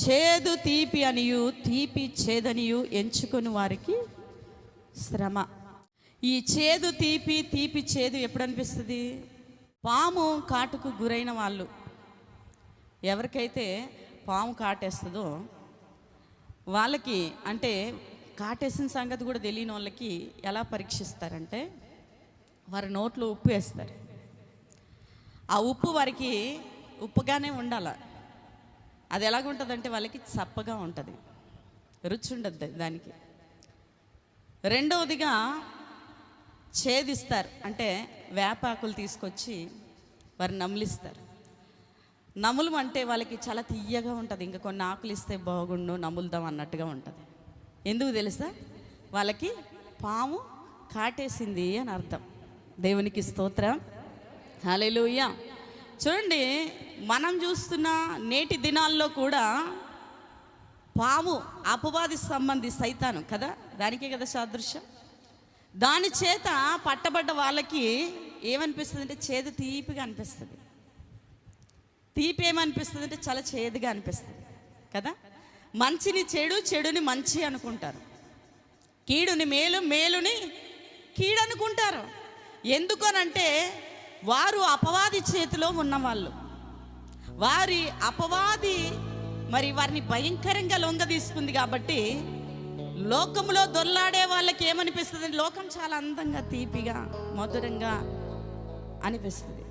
చేదు తీపి అనియు తీపి చేదనియు ఎంచుకొని వారికి శ్రమ. ఈ చేదు తీపి తీపి చేదు ఎప్పుడు అనిపిస్తుంది పాము కాటుకు గురైన వాళ్ళు. ఎవరికైతే పాము కాటేస్తుందో వాళ్ళకి అంటే కాటేసిన సంగతి కూడా తెలియని వాళ్ళకి ఎలా పరీక్షిస్తారంటే వారి నోట్లో ఉప్పు వేస్తారు. ఆ ఉప్పు వారికి ఉప్పుగానే ఉండాలి. అది ఎలాగుంటుందంటే వాళ్ళకి చప్పగా ఉంటుంది. రుచి ఉండద్దు దానికి. రెండవదిగా ఛేదిస్తారు. అంటే వేపాకులు తీసుకొచ్చి వారు నమిలిస్తారు. నములు అంటే వాళ్ళకి చాలా తీయగా ఉంటుంది. ఇంకా కొన్ని ఆకులు ఇస్తే బాగుండు నములుదాం అన్నట్టుగా ఉంటుంది. ఎందుకు తెలుసా? వాళ్ళకి పాము కాటేసింది అని అర్థం. దేవునికి స్తోత్రం. హలో చూడండి మనం చూస్తున్న నేటి దినాల్లో కూడా పాము అపవాది సంబంధి సైతాను కదా? దానికే కదా సాదృశ్యం. దాని చేత పట్టబడ్డ వాళ్ళకి ఏమనిపిస్తుంది అంటే చేదు తీపిగా అనిపిస్తుంది. తీపి ఏమనిపిస్తుంది అంటే చాలా చేదుగా అనిపిస్తుంది కదా? మంచిని చెడు చెడుని మంచి అనుకుంటారు. కీడుని మేలు మేలుని కీడు అనుకుంటారు ఎందుకనంటే వారు అపవాది చేతిలో ఉన్నవాళ్ళు. వారి అపవాది మరి వారిని భయంకరంగా లొంగ తీసుకుంది కాబట్టి లోకంలో దొల్లాడే వాళ్ళకి ఏమనిపిస్తుంది లోకం చాలా అందంగా తీపిగా మధురంగా అనిపిస్తుంది.